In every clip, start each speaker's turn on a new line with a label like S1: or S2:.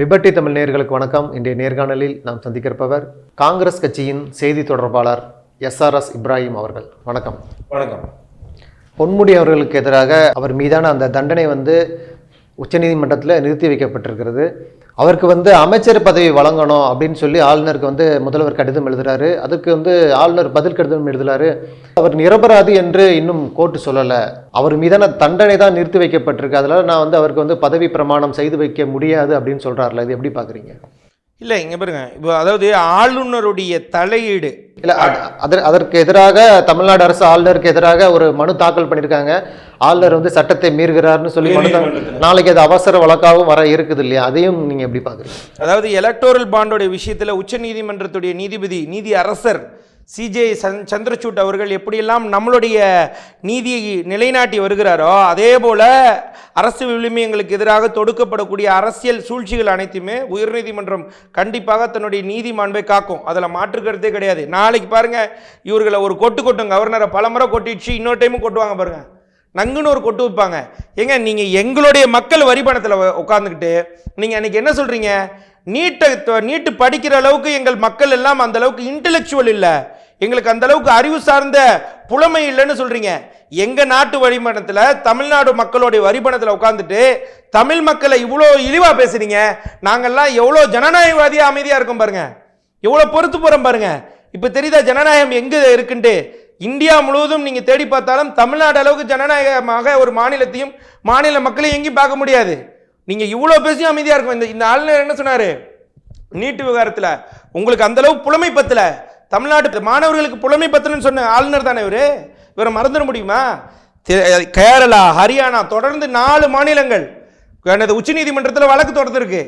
S1: Liberty Tamil நேயர்களுக்கு வணக்கம். இன்றைய நேர்காணலில் நாம் சந்திக்கிறப்பவர் காங்கிரஸ் கட்சியின் செய்தி தொடர்பாளர் எஸ்ஆர்எஸ் இப்ராஹிம் அவர்கள். வணக்கம்.
S2: வணக்கம்.
S1: பொன்முடி அவர்களுக்கு எதிராக அவர் மீதான அந்த தண்டனை வந்து உச்சநீதிமன்றத்தில் நிறுத்தி வைக்கப்பட்டிருக்கிறது. அவருக்கு வந்து அமைச்சர் பதவி வழங்கணும் அப்படின்னு சொல்லி ஆளுநருக்கு வந்து முதல்வர் கடிதம் எழுதுறாரு. அதுக்கு வந்து ஆளுநர் பதில் கடிதம் எழுதுறாரு. அவர் நிரபராதி என்று இன்னும் கோர்ட்டு சொல்லலை. அவர் மீதான தண்டனை தான் நிறுத்தி வைக்கப்பட்டிருக்கு. அதனால நான் வந்து அவருக்கு வந்து பதவி பிரமாணம் செய்து வைக்க முடியாது அப்படின்னு சொல்றாருல. இது எப்படி பார்க்குறீங்க
S2: இல்லை இங்கே பாருங்க. இப்போ அதாவது ஆளுநருடைய தலையீடு.
S1: இல்லை அதற்கு அதற்கு எதிராக தமிழ்நாடு அரசு ஆளுநருக்கு எதிராக ஒரு மனு தாக்கல் பண்ணியிருக்காங்க. ஆளுநர் வந்து சட்டத்தை மீறுகிறார்னு சொல்லி மனு. நாளைக்கு அது அவசர வழக்காகவும் வர இருக்குது இல்லையா? அதையும் நீங்கள் எப்படி பார்க்குறீங்க?
S2: அதாவது எலக்டோரல் பாண்டோடைய விஷயத்தில் உச்சநீதிமன்றத்துடைய நீதிபதி நீதி அரசர் சிஜே சந்திரசூட் அவர்கள் எப்படியெல்லாம் நம்மளுடைய நீதியை நிலைநாட்டி வருகிறாரோ அதே போல் அரசு விழுமியங்களுக்கு எதிராக தொடுக்கப்படக்கூடிய அரசியல் சூழ்ச்சிகள் அனைத்துமே உயர்நீதிமன்றம் கண்டிப்பாக தன்னுடைய நீதி மாண்பை காக்கும். அதில் மாற்றுக்கிறதே கிடையாது. நாளைக்கு பாருங்கள் இவர்களை ஒரு கொட்டு கொட்டும் கவர்னரை பலமுறை கொட்டிடுச்சு இன்னொரு டைமும் கொட்டுவாங்க பாருங்கள் நங்குன்னு ஒரு கொட்டு வைப்பாங்க. ஏங்க நீங்கள் எங்களுடைய மக்கள் வரி பணத்தில் உட்காந்துக்கிட்டு நீங்கள் அன்றைக்கி என்ன சொல்கிறீங்க நீட்டை நீட்டு படிக்கிற அளவுக்கு எங்கள் மக்கள் எல்லாம் அந்த அளவுக்கு இன்டெலெக்சுவல் இல்லை. எங்களுக்கு அந்த அளவுக்கு அறிவு சார்ந்த புலமை இல்லைன்னு சொல்கிறீங்க எங்கள் நாட்டு வரிபணத்தில் தமிழ்நாடு மக்களுடைய வரிபணத்தில் உட்காந்துட்டு தமிழ் மக்களை இவ்வளோ இழிவாக பேசுறீங்க நாங்கள்லாம் எவ்வளோ ஜனநாயகவாதியாக அமைதியாக இருக்கும் பாருங்க. எவ்வளோ பொறுத்து போகிறோம் பாருங்க. இப்போ தெரியுதா ஜனநாயகம் எங்கே இருக்குன்ட்டு? இந்தியா முழுவதும் நீங்கள் தேடி பார்த்தாலும் தமிழ்நாடு அளவுக்கு ஜனநாயகமாக ஒரு மாநிலத்தையும் மாநில மக்களையும் எங்கேயும் பார்க்க முடியாது. நீங்கள் இவ்வளோ பேசியும் அமைதியாக இருக்கும். இந்த இந்த ஆளுநர் என்ன சொன்னார்? நீட்டு விவகாரத்தில். உங்களுக்கு அந்த அளவு புலமை பத்தலை. தமிழ்நாட்டு மாணவர்களுக்கு புலமை பத்திரம்னு சொன்ன ஆளுநர் தானே இவர்? இவரை மறந்துட முடியுமா? கேரளா ஹரியானா தொடர்ந்து நாலு மாநிலங்கள். எனது உச்சநீதிமன்றத்தில் வழக்கு தொடர்ந்துருக்கு.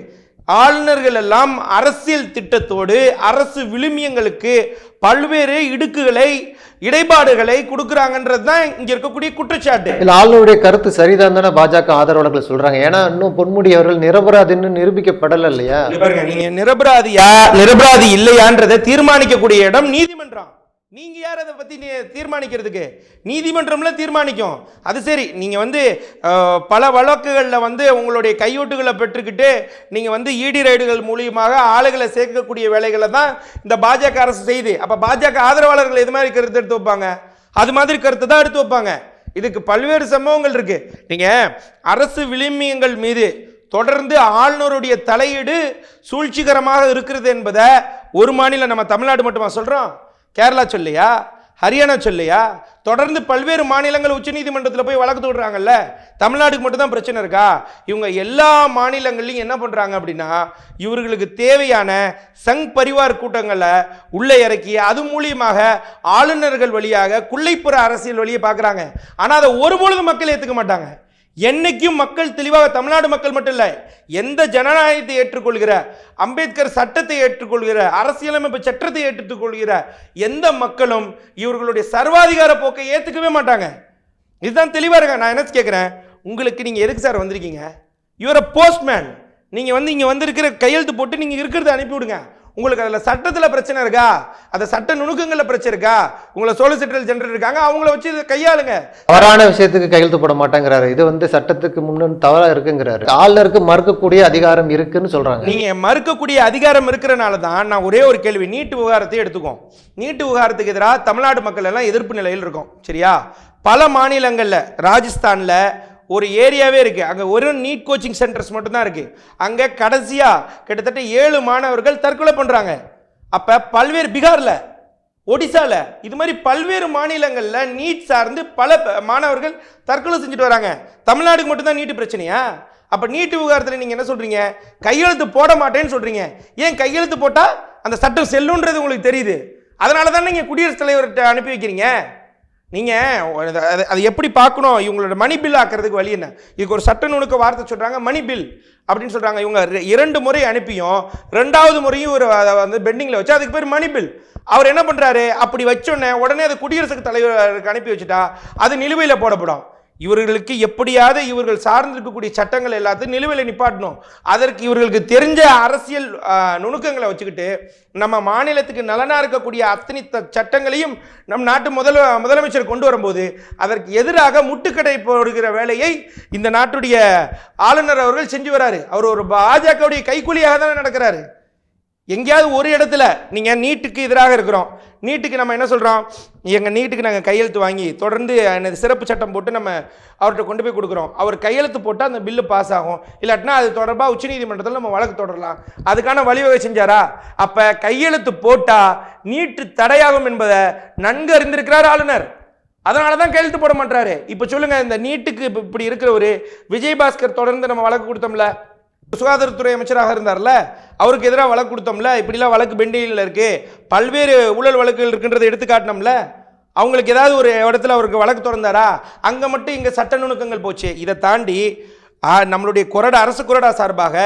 S2: ஆளுநர்கள் எல்லாம் அரசியல் திட்டத்தோடு அரசு விழுமியங்களுக்கு பல்வேறு இடுக்குகளை இடைபாடுகளை கொடுக்குறாங்கன்றது தான் இங்க இருக்கக்கூடிய குற்றச்சாட்டு.
S1: இல்லை ஆளுநருடைய கருத்து சரிதான் தானே பாஜக ஆதரவாளர்கள் சொல்றாங்க. ஏன்னா இன்னும் பொன்முடி அவர்கள் நிரபராதின்னு நிரூபிக்கப்படலை இல்லையா?
S2: நீங்க நிரபராதியா நிரபராதி இல்லையான்றதை தீர்மானிக்கக்கூடிய இடம் நீதிமன்றம். நீங்கள் யார் அதை பற்றி நீ- தீர்மானிக்கிறதுக்கு? நீதிமன்றம்ல தீர்மானிக்கும். அது சரி நீங்கள் வந்து பல வழக்குகளில் வந்து உங்களுடைய கையூட்டுகளை பெற்றுக்கிட்டு நீங்கள் வந்து ஈடி ரைடுகள் மூலியமாக ஆளுகளை சேர்க்கக்கூடிய வேலைகளை தான் இந்த பாஜக அரசு செய்யுது அப்போ பாஜக ஆதரவாளர்கள் எது மாதிரி கருத்து எடுத்து வைப்பாங்க? அது மாதிரி கருத்து தான் எடுத்து வைப்பாங்க. இதுக்கு பல்வேறு சம்பவங்கள் இருக்கு. நீங்கள் அரசு விளிமியங்கள் மீது தொடர்ந்து ஆளுநருடைய தலையீடு சூழ்ச்சிகரமாக இருக்கிறது என்பதை ஒரு மாநிலம் நம்ம தமிழ்நாடு மட்டுமா சொல்கிறோம் கேரளா சொல்லையா? ஹரியானா சொல்லையா? தொடர்ந்து பல்வேறு மாநிலங்கள் உச்சநீதிமன்றத்தில் போய் வழக்கு தொடுறாங்கல்ல? தமிழ்நாட்டுக்கு மட்டும்தான் பிரச்சனை இருக்கா? இவங்க எல்லா மாநிலங்கள்லையும் என்ன பண்ணுறாங்க அப்படின்னா இவர்களுக்கு தேவையான சங் பரிவார் கூட்டங்களை உள்ளே இறக்கி அது மூலியமாக ஆளுநர்கள் வழியாக குள்ளைப்புற அரசியல் வழியை பார்க்குறாங்க. ஆனால் அதை ஒருபொழுது மக்கள் ஏற்றுக்க மாட்டாங்க. என்னைக்கும் மக்கள் தெளிவாக தமிழ்நாடு மக்கள் மட்டும் இல்லை எந்த ஜனநாயகத்தை ஏற்றுக்கொள்கிற அம்பேத்கர் சட்டத்தை ஏற்றுக்கொள்கிற அரசியலமைப்பு சட்டத்தை ஏற்றுக்கொள்கிற எந்த மக்களும் இவர்களுடைய சர்வாதிகார போக்கை ஏற்றுக்கவே மாட்டாங்க. இதுதான் தெளிவாக இருக்க? நான் என்ன கேட்குறேன் உங்களுக்கு நீங்கள் எதுக்கு சார் வந்திருக்கீங்க? யுவர் அ போஸ்ட்மேன் நீங்கள் வந்து இங்கே வந்திருக்கிற கையெழுத்து போட்டு நீங்கள் இருக்கிறத அனுப்பிவிடுங்க. உங்களுக்கு அதில் சட்டத்தில் பிரச்சனை இருக்கா? அந்த சட்ட நுணுக்கங்களில் பிரச்சனை இருக்கா? உங்களை சோலிசிட்டர் ஜெனரல் இருக்காங்க அவங்கள வச்சு இதை கையாளுங்க.
S1: தவறான விஷயத்துக்கு கையெழுத்து போட மாட்டேங்கிறாரு. இது வந்து சட்டத்துக்கு முன்னு தவறா இருக்குங்கிறாரு. ஆளுநருக்கு மறுக்கக்கூடிய அதிகாரம் இருக்குன்னு சொல்றாங்க.
S2: நீங்க மறுக்கக்கூடிய அதிகாரம் இருக்கிறனால தான் நான் ஒரே ஒரு கேள்வி நீட்டு விவகாரத்தை எடுத்துக்கோம் நீட்டு விவகாரத்துக்கு எதிராக தமிழ்நாடு மக்கள் எல்லாம் எதிர்ப்பு நிலையில் இருக்கும் சரியா? பல மாநிலங்களில் ராஜஸ்தானில் ஒரு ஏரியாவே இருக்குது அங்கே ஒரு நீட் கோச்சிங் சென்டர்ஸ் மட்டும்தான் இருக்குது அங்கே கடைசியாக கிட்டத்தட்ட ஏழு மாணவர்கள் தற்கொலை பண்ணுறாங்க அப்போ பல்வேறு பீகாரில் ஒடிசாவில் இது மாதிரி பல்வேறு மாநிலங்களில் நீட் சார்ந்து பல மாணவர்கள் தற்கொலை செஞ்சுட்டு வராங்க. தமிழ்நாடுக்கு மட்டும்தான் நீட்டு பிரச்சனையா? அப்போ நீட்டு விவகாரத்தில் நீங்கள் என்ன சொல்கிறீங்க கையெழுத்து போட மாட்டேன்னு சொல்கிறீங்க ஏன் கையெழுத்து போட்டால் அந்த சட்டம் செல்லுன்றது உங்களுக்கு தெரியுது. அதனால தானே நீங்கள் குடியரசுத் தலைவர்கிட்ட அனுப்பி வைக்கிறீங்க? நீங்கள் அது அது எப்படி பார்க்கணும்? இவங்களோட மணி பில் ஆக்கிறதுக்கு வழி என்ன? இதுக்கு ஒரு சட்ட நுணுக்க வார்த்தை சொல்கிறாங்க மணி பில் அப்படின்னு சொல்கிறாங்க இவங்க ரெ- இரண்டு முறை அனுப்பியும் ரெண்டாவது முறையும் ஒரு அதை வந்து பெண்டிங்கில் வச்சு அதுக்கு பேர் மணி பில் அவர் என்ன பண்ணுறாரு அப்படி வச்சோடனே உடனே அதை குடியரசுக்கு தலைவருக்கு அனுப்பி வச்சுட்டா அது நிலுவையில் போடப்படும். இவர்களுக்கு எப்படியாவது இவர்கள் சார்ந்திருக்கக்கூடிய சட்டங்கள் எல்லாத்தையும் நிலுவையில் நிப்பாட்டணும். அதற்கு இவர்களுக்கு தெரிஞ்ச அரசியல் நுணுக்கங்களை வச்சுக்கிட்டு நம்ம மாநிலத்துக்கு நலனாக இருக்கக்கூடிய அத்தனை த- சட்டங்களையும் நம் நாட்டு முதல முதலமைச்சர் கொண்டு வரும்போது அதற்கு எதிராக முட்டுக்கடை போடுகிற வேலையை இந்த நாட்டுடைய ஆளுநர் அவர்கள் செஞ்சு வராரு. அவர் ஒரு பாஜகவுடைய கைக்கூலியாக தானே நடக்கிறாரு. எங்கேயாவது ஒரு இடத்துல நீங்கள் நீட்டுக்கு எதிராக இருக்கிறோம். நீட்டுக்கு நம்ம என்ன சொல்கிறோம் எங்கள் நீட்டுக்கு நாங்கள் கையெழுத்து வாங்கி தொடர்ந்து என்னது சிறப்பு சட்டம் போட்டு நம்ம அவர்கிட்ட கொண்டு போய் கொடுக்குறோம். அவர் கையெழுத்து போட்டால் அந்த பில்லு பாஸ் ஆகும். இல்லாட்டினா அது தொடர்பாக உச்சநீதிமன்றத்தில் நம்ம வழக்கு தொடரலாம். அதுக்கான வழிவகை செஞ்சாரா? அப்போ கையெழுத்து போட்டால் நீட்டு தடையாகும் என்பதை நன்கு அறிந்திருக்கிறார் ஆளுநர். அதனால தான் கையெழுத்து போட மாட்டாரு இப்போ சொல்லுங்கள் இந்த நீட்டுக்கு இப்படி இருக்கிற ஒரு விஜயபாஸ்கர் தொடர்ந்து நம்ம வழக்கு கொடுத்தோம்ல சுகாதாரத்துறை அமைச்சராக இருந்தார்ல அவருக்கு எதிராக வழக்கு கொடுத்தோம்ல இப்படிலாம் வழக்கு பெண்டிங்கில் இருக்கு பல்வேறு ஊழல் வழக்குகள் இருக்குன்றதை எடுத்து காட்டினோம்ல அவங்களுக்கு ஏதாவது ஒரு இடத்துல அவருக்கு வழக்கு திறந்தாரா அங்கே மட்டும் இங்கே சட்ட நுணுக்கங்கள் போச்சு. இதை தாண்டி நம்மளுடைய கொறடா அரசு கொறடா சார்பாக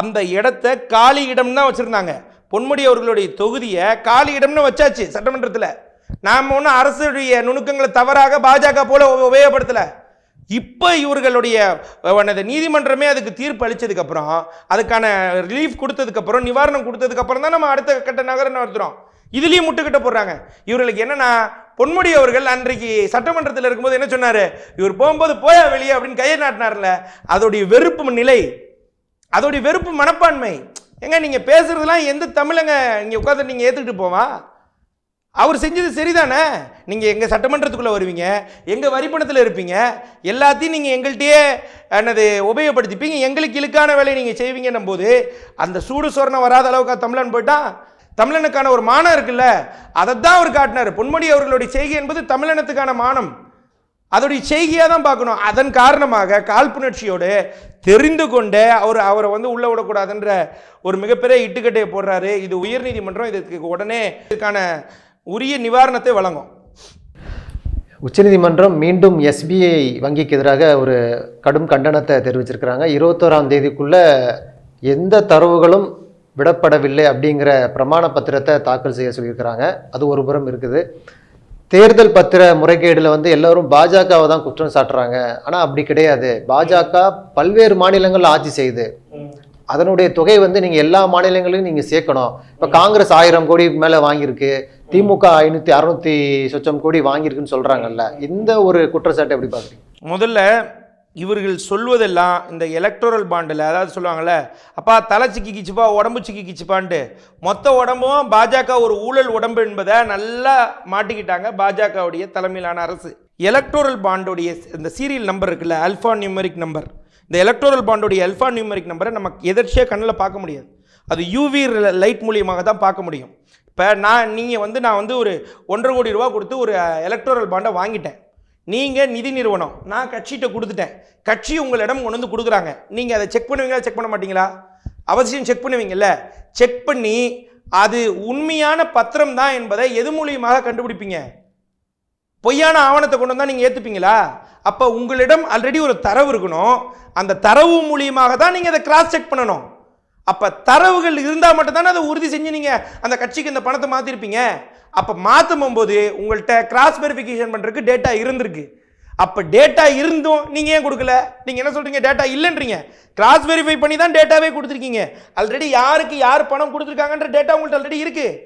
S2: அந்த இடத்த காலி இடம் தான் வச்சுருந்தாங்க. பொன்முடி அவர்களுடைய தொகுதியை காலி இடம்னு வச்சாச்சு சட்டமன்றத்தில். நாம் ஒன்றும் அரசுடைய நுணுக்கங்களை தவறாக பாஜக போல உபயோகப்படுத்தலை. இப்போ இவர்களுடைய நீதிமன்றமே அதுக்கு தீர்ப்பு அளிச்சதுக்கப்புறம் அதுக்கான ரிலீஃப் கொடுத்ததுக்கப்புறம் நிவாரணம் கொடுத்ததுக்கப்புறம் தான் நம்ம அடுத்த கட்ட நகரம் நடத்துகிறோம் இதுலேயும் முட்டுக்கிட்ட போடுறாங்க. இவர்களுக்கு என்னென்னா பொன்முடி அவர்கள் அன்றைக்கு சட்டமன்றத்தில் இருக்கும்போது என்ன சொன்னார்? இவர் போகும்போது போயா வெளியே அப்படின்னு கையை நாட்டினார்ல. அதோடைய வெறுப்பு நிலை அதோடைய வெறுப்பு மனப்பான்மை. ஏங்க நீங்கள் பேசுறதெல்லாம் எந்த தமிழங்க இங்கே உட்காந்து நீங்கள் ஏற்றுக்கிட்டு போவா? அவர் செஞ்சது சரிதானே? நீங்கள் எங்கள் சட்டமன்றத்துக்குள்ளே வருவீங்க எங்கள் வரிப்பணத்தில் இருப்பீங்க எல்லாத்தையும் நீங்கள் எங்கள்கிட்டயே என்னது உபயோகப்படுத்திப்பீங்க எங்களுக்கு இழுக்கான வேலையை நீங்கள் செய்வீங்கன்னும் போது அந்த சூடு சொரணம் வராத அளவுக்கு தமிழன் போயிட்டான் தமிழனுக்கான ஒரு மானம் இருக்குல்ல அதை தான் அவர் காட்டினார். பொன்முடி அவர்களுடைய செய்கை என்பது தமிழனத்துக்கான மானம். அதோடைய செய்கையாக தான் பார்க்கணும். அதன் காரணமாக காழ்ப்புணர்ச்சியோடு தெரிந்து கொண்டு அவர் அவரை வந்து உள்ளே விடக்கூடாதுன்ற ஒரு மிகப்பெரிய இட்டுக்கட்டையை போடுறாரு. இது உயர்நீதிமன்றம் இதுக்கு உடனே இதுக்கான உரிய நிவாரணத்தை வழங்கும்.
S1: உச்சநீதிமன்றம் மீண்டும் எஸ்பிஐ வங்கிக்கு எதிராக ஒரு கடும் கண்டனத்தை தெரிவிச்சிருக்கிறாங்க. இருபத்தோராம் தேதிக்குள்ள எந்த தரவுகளும் விடப்படவில்லை அப்படிங்கிற பிரமாண பத்திரத்தை தாக்கல் செய்ய சொல்லியிருக்கிறாங்க. அது ஒரு புறம் இருக்குது. தேர்தல் பத்திர முறைகேடில் வந்து எல்லோரும் பாஜகவை தான் குற்றம் சாட்டுறாங்க. ஆனால் அப்படி கிடையாது. பாஜக பல்வேறு மாநிலங்கள் ஆட்சி செய்யுது அதனுடைய தொகை வந்து நீங்கள் எல்லா மாநிலங்களையும் நீங்கள் சேர்க்கணும். இப்போ காங்கிரஸ் ஆயிரம் கோடி மேலே வாங்கியிருக்கு. திமுக ஐநூற்றி அறுநூத்தி சொச்சம் கோடி வாங்கியிருக்குன்னு சொல்கிறாங்கல்ல இந்த ஒரு குற்றச்சாட்டை எப்படி பார்க்குறீங்க?
S2: முதல்ல இவர்கள் சொல்வதெல்லாம் இந்த எலக்ட்ரல் பாண்டில் அதாவது சொல்லுவாங்கள்ல அப்பா தலை சிக்கி கிச்சுப்பா உடம்பு சிக்கி கிச்சுப்பான்ட்டு மொத்த உடம்பும் பாஜக ஒரு ஊழல் உடம்பு என்பதை நல்லா மாட்டிக்கிட்டாங்க பாஜகவுடைய தலைமையிலான அரசு. எலக்ட்ரல் பாண்டுடைய இந்த சீரியல் நம்பர் இருக்குல்ல அல்ஃபா நியூமரிக் நம்பர் இந்த எலக்ட்ரல் பாண்டுடைய அல்ஃபா நியூமரிக் நம்பரை நம்ம எதிர்ச்சியாக கண்ணில் பார்க்க முடியாது. அது யூவி லைட் மூலியமாக தான் பார்க்க முடியும். இப்போ நான் நீங்கள் வந்து நான் வந்து ஒரு ஒன்றரை கோடி ரூபா கொடுத்து ஒரு எலக்ட்ரல் பாண்டை வாங்கிட்டேன். நீங்கள் நிதி நிறுவனம் நான் கட்சிகிட்ட கொடுத்துட்டேன். கட்சி உங்களிடம் கொண்டு வந்து கொடுக்குறாங்க. நீங்கள் அதை செக் பண்ணுவீங்களா செக் பண்ண மாட்டீங்களா? அவசியம் செக் பண்ணுவீங்கல்ல. செக் பண்ணி அது உண்மையான பத்திரம் தான் என்பதை எது மூலியமாக கண்டுபிடிப்பீங்க? பொய்யான ஆவணத்தை கொண்டு வந்தால் நீங்கள் ஏற்றுப்பீங்களா அப்போ உங்களிடம் ஆல்ரெடி ஒரு தரவு இருக்கணும். அந்த தரவு மூலியமாக தான் நீங்கள் அதை கிராஸ் செக் பண்ணணும். அப்போ தரவுகள் இருந்தால் மட்டும்தானே அதை உறுதி செஞ்சு நீங்கள் அந்த கட்சிக்கு இந்த பணத்தை மாற்றிருப்பீங்க அப்போ மாற்றும் போது உங்கள்கிட்ட கிராஸ் வெரிஃபிகேஷன் பண்ணுறதுக்கு டேட்டா இருந்திருக்கு. அப்போ டேட்டா இருந்தும் நீங்கள் ஏன் கொடுக்கல? நீங்கள் என்ன சொல்கிறீங்க டேட்டா இல்லைன்றீங்க. கிராஸ் வெரிஃபை பண்ணி தான் டேட்டாவே கொடுத்துருக்கீங்க. ஆல்ரெடி யாருக்கு யார் பணம் கொடுத்துருக்காங்கன்ற டேட்டா உங்கள்கிட்ட ஆல்ரெடி இருக்குது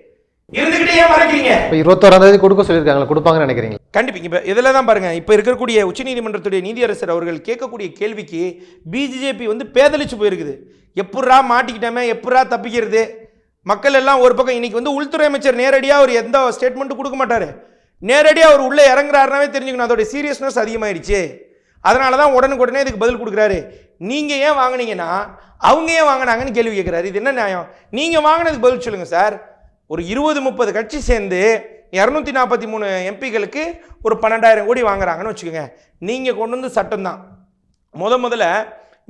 S2: இருந்துக்கிட்டே ஏன் மறைக்கிறீங்க?
S1: இப்போ இருபத்தோராம் தேதி கொடுக்க சொல்லியிருக்காங்களா கொடுப்பாங்கன்னு நினைக்கிறீங்க
S2: கண்டிப்பாக இப்போ இதில் தான் பாருங்கள் இப்போ இருக்கக்கூடிய உச்சநீதிமன்றத்துடைய நீதியரசர் அவர்கள் கேட்கக்கூடிய கேள்விக்கு பிஜேபி வந்து பேதலிச்சு போயிருக்குது. எப்புட்றா மாட்டிக்கிட்டோமே எப்புட்றா தப்பிக்கிறது? மக்கள் எல்லாம் ஒரு பக்கம் இன்னைக்கு வந்து உள்துறை அமைச்சர் நேரடியாக ஒரு எந்த ஸ்டேட்மெண்ட்டும் கொடுக்க மாட்டார். நேரடியாக அவர் உள்ளே இறங்குறாருனாவே தெரிஞ்சுக்கணும். அதோட சீரியஸ்னஸ் அதிகமாயிடுச்சு. அதனால தான் உடனுக்குடனே இதுக்கு பதில் கொடுக்குறாரு. நீங்கள் ஏன் வாங்குனீங்கன்னா அவங்க ஏன் வாங்கினாங்கன்னு கேள்வி கேட்குறாரு. இது என்ன நியாயம்? நீங்கள் வாங்கினதுக்கு பதில் சொல்லுங்கள் சார். ஒரு இருபது முப்பது கட்சி சேர்ந்து இரநூத்தி நாற்பத்தி மூணு எம்பிகளுக்கு ஒரு பன்னெண்டாயிரம் கோடி வாங்குறாங்கன்னு வச்சுக்கோங்க. நீங்கள் கொண்டு வந்து சட்டம் தான். முத முதல்ல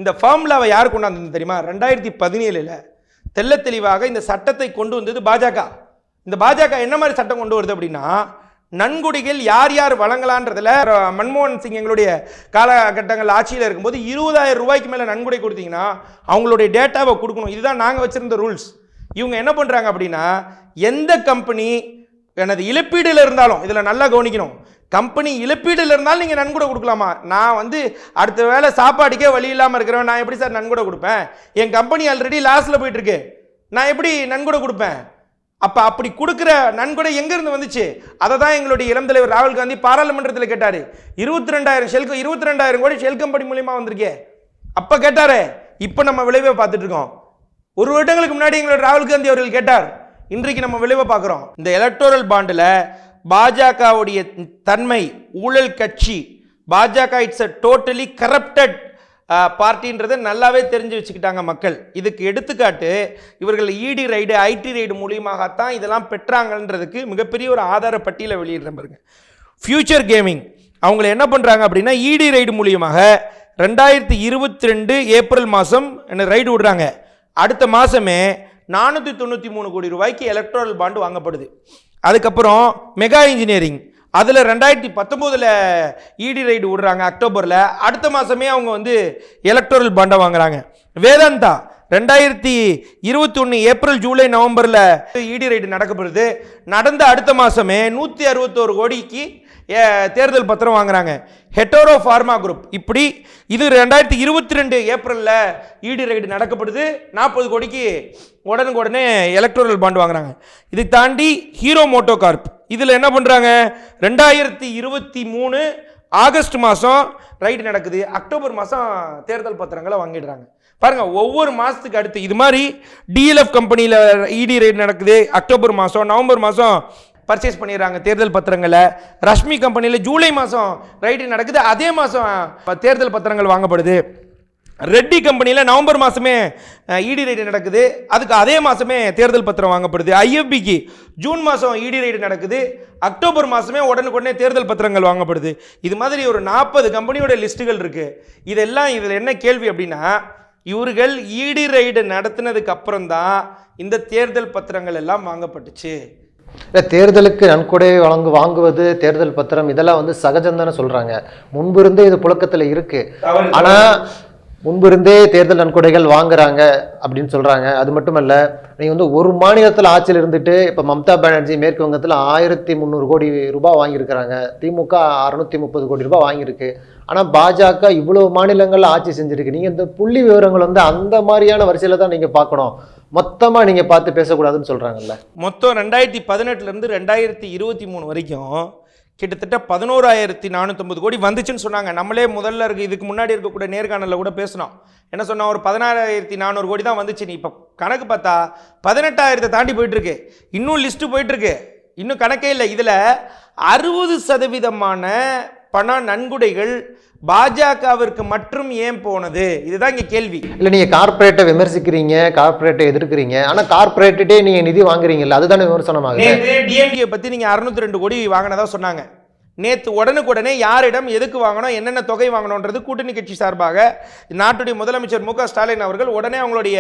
S2: இந்த ஃபார்முலாவை யார் கொண்டாந்து தெரியுமா? ரெண்டாயிரத்தி பதினேழில் தெல்ல தெளிவாக இந்த சட்டத்தை கொண்டு வந்தது பாஜக. இந்த பாஜக என்ன மாதிரி சட்டம் கொண்டு வருது அப்படின்னா நன்கொடிகள் யார் யார் வழங்கலான்றதுல மன்மோகன் சிங் எங்களுடைய காலகட்டங்கள் ஆட்சியில் இருக்கும்போது இருபதாயிரம் ரூபாய்க்கு மேலே நன்கொடை கொடுத்தீங்கன்னா அவங்களுடைய டேட்டாவை கொடுக்கணும். இதுதான் நாங்கள் வச்சுருந்த ரூல்ஸ் இவங்க என்ன பண்ணுறாங்க அப்படின்னா எந்த கம்பெனி எனது இழப்பீடில் இருந்தாலும் இதில் நல்லா கவனிக்கணும். கம்பெனி இழப்பீடில் இருந்தாலும் நீங்கள் நன்கூட கொடுக்கலாமா? நான் வந்து அடுத்த வேளை சாப்பாடுக்கே வழி இல்லாமல் இருக்கிறவன் நான் எப்படி சார் நன்கூட கொடுப்பேன்? என் கம்பெனி ஆல்ரெடி லாஸில் போயிட்டுருக்கு நான் எப்படி நன்கூட கொடுப்பேன்? அப்போ அப்படி கொடுக்குற நன்கொடை எங்கேருந்து வந்துச்சு? அதை தான் எங்களுடைய இளம் தலைவர் ராகுல் காந்தி பாராளுமன்றத்தில் கேட்டார். இருபத்தி ரெண்டாயிரம் ஷெல் இருபத்தி ரெண்டாயிரம் கோடி ஷெல் கம்பெனி மூலியமாக வந்திருக்கே. அப்போ கேட்டாரே இப்போ நம்ம விளைவை பார்த்துட்ருக்கோம் ஒரு வருடங்களுக்கு முன்னாடி எங்களோட ராகுல் காந்தி அவர்கள் கேட்டார் இன்றைக்கு நம்ம விளைவை பார்க்குறோம். இந்த எலக்டோரல் பாண்டில் பாஜகவுடைய தன்மை ஊழல் கட்சி BJP it's a totally corrupted பார்ட்டின்றதை நல்லாவே தெரிஞ்சு வச்சுக்கிட்டாங்க மக்கள். இதுக்கு எடுத்துக்காட்டு இவர்கள் இடி ரைடு ஐடி ரைடு மூலியமாகத்தான் இதெல்லாம் பெற்றாங்கன்றதுக்கு மிகப்பெரிய ஒரு ஆதார பட்டியலை வெளியிடுறேன் பாருங்க. ஃபியூச்சர் கேமிங் அவங்கள என்ன பண்ணுறாங்க அப்படின்னா இடி ரைடு மூலியமாக ரெண்டாயிரத்தி இருபத்தி ரெண்டு ஏப்ரல் மாதம் என்ன ரைடு விடுறாங்க. அடுத்த மாதமே நானூற்றி தொண்ணூற்றி மூணு கோடி ரூபாய்க்கு எலக்ட்ரல் பாண்டு வாங்கப்படுது. அதுக்கப்புறம் மெகா இன்ஜினியரிங் அதில் ரெண்டாயிரத்தி பத்தொம்போதில் இடி ரைடு விடுறாங்க அக்டோபரில். அடுத்த மாதமே அவங்க வந்து எலக்ட்ரல் பாண்டை வாங்குறாங்க. வேதாந்தா ரெண்டாயிரத்தி இருபத்தி ஒன்று ஏப்ரல் ஜூலை நவம்பரில் இடி ரைடு நடக்கப்படுது. நடந்த அடுத்த மாதமே நூற்றி அறுபத்தோரு கோடிக்கு தேர்தல் பத்திரம் வாங்குறாங்க. ஹெட்டோரோ ஃபார்மா குரூப் இப்படி இது ரெண்டாயிரத்தி இருபத்தி ரெண்டு ஏப்ரலில் ஈடு ரைடு நடக்கப்படுது. நாற்பது கோடிக்கு உடனுக்குடனே எலக்ட்ரல் பாண்ட் வாங்குறாங்க. இதை தாண்டி ஹீரோ மோட்டோ கார்ப் இதில் என்ன பண்ணுறாங்க ரெண்டாயிரத்தி இருபத்தி மூணு ஆகஸ்ட் மாதம் ரைடு நடக்குது. அக்டோபர் மாதம் தேர்தல் பத்திரங்களை வாங்கிடுறாங்க. பாருங்கள் ஒவ்வொரு மாதத்துக்கு அடுத்து இது மாதிரி டிஎல்எஃப் கம்பெனியில் இடி ரைடு நடக்குது. அக்டோபர் மாதம் நவம்பர் மாதம் பர்ச்சேஸ் பண்ணிடுறாங்க தேர்தல் பத்திரங்களை. ரஷ்மி கம்பெனியில் ஜூலை மாதம் ரைடு நடக்குது அதே மாதம் தேர்தல் பத்திரங்கள் வாங்கப்படுது. ரெட்டி கம்பெனியில் நவம்பர் மாதமே இடி ரைடு நடக்குது. அதுக்கு அதே மாதமே தேர்தல் பத்திரம் வாங்கப்படுது. ஐஎஃபிக்கு ஜூன் மாதம் இடி ரைடு நடக்குது. அக்டோபர் மாதமே உடனுக்குடனே தேர்தல் பத்திரங்கள் வாங்கப்படுது. இது மாதிரி ஒரு நாற்பது கம்பெனியோட லிஸ்ட்டுகள் இருக்குது இதெல்லாம் இதில் என்ன கேள்வி அப்படின்னா இவர்கள் இடி ரைடு நடத்தினதுக்கு அப்புறம் தான் இந்த தேர்தல் பத்திரங்கள் எல்லாம் வாங்கப்பட்டுச்சு.
S1: இல்ல, தேர்தலுக்கு நன்கொடை வழங்கு வாங்குவது தேர்தல் பத்திரம் இதெல்லாம் வந்து சகஜம்தானே சொல்றாங்க. முன்பு இருந்தே இது புழக்கத்துல இருக்கு.
S2: தவறு.
S1: ஆனா முன்பு இருந்தே தேர்தல் நன்கொடைகள் வாங்குறாங்க அப்படின்னு சொல்றாங்க. அது மட்டுமல்ல நீங்க வந்து ஒரு மாநிலத்தில் ஆட்சியில் இருந்துட்டு இப்ப மம்தா பானர்ஜி மேற்கு வங்கத்தில் ஆயிரத்தி முந்நூறு கோடி ரூபாய் வாங்கியிருக்கிறாங்க. திமுக அறுநூத்தி முப்பது கோடி ரூபாய் வாங்கியிருக்கு. ஆனா பாஜக இவ்வளவு மாநிலங்கள்ல ஆட்சி செஞ்சிருக்கு. நீங்க இந்த புள்ளி விவரங்கள் வந்து அந்த மாதிரியான வரிசையில தான் நீங்க பார்க்கணும். மொத்தமாக நீங்கள் பார்த்து பேசக்கூடாதுன்னு சொல்கிறாங்கல்ல
S2: மொத்தம் ரெண்டாயிரத்தி பதினெட்டுலேருந்து ரெண்டாயிரத்தி இருபத்தி மூணு வரைக்கும் கிட்டத்தட்ட பதினோராயிரத்தி நானூற்றம்பது கோடி வந்துச்சுன்னு சொன்னாங்க. நம்மளே முதல்ல இருக்கு இதுக்கு முன்னாடி இருக்கக்கூடிய நேர்காணலில் கூட பேசினோம். என்ன சொன்னால் ஒரு பதினாறாயிரத்தி நானூறு கோடி தான் வந்துச்சு. நீ இப்போ கணக்கு பார்த்தா பதினெட்டாயிரத்தை தாண்டி போயிட்டுருக்கு. இன்னும் லிஸ்ட்டு போயிட்டுருக்கு. இன்னும் கணக்கே இல்லை. இதில் அறுபது சதவீதமான பண நன்கொடைகள் பாஜகவிற்கு மட்டும் ஏன் போனது? இதுதான் இங்கே கேள்வி.
S1: இல்ல நீங்க கார்ப்பரேட்டை விமர்சிக்கிறீங்க கார்ப்பரேட்டை எதிர்க்கிறீங்க ஆனா கார்ப்பரேட்டே நீங்க நிதி வாங்குறீங்கல்ல அதுதானே விமர்சனமாகுது?
S2: நேற்று டிஎம்கே பற்றி நீங்கள் அறுநூத்தி ரெண்டு கோடி வாங்கினதா சொன்னாங்க. நேற்று உடனுக்குடனே யாரிடம் எதுக்கு வாங்கணும் என்னென்ன தொகை வாங்கணுன்றது கூட்டணி கட்சி சார்பாக நாட்டுடைய முதலமைச்சர் மு ஸ்டாலின் அவர்கள் உடனே அவங்களுடைய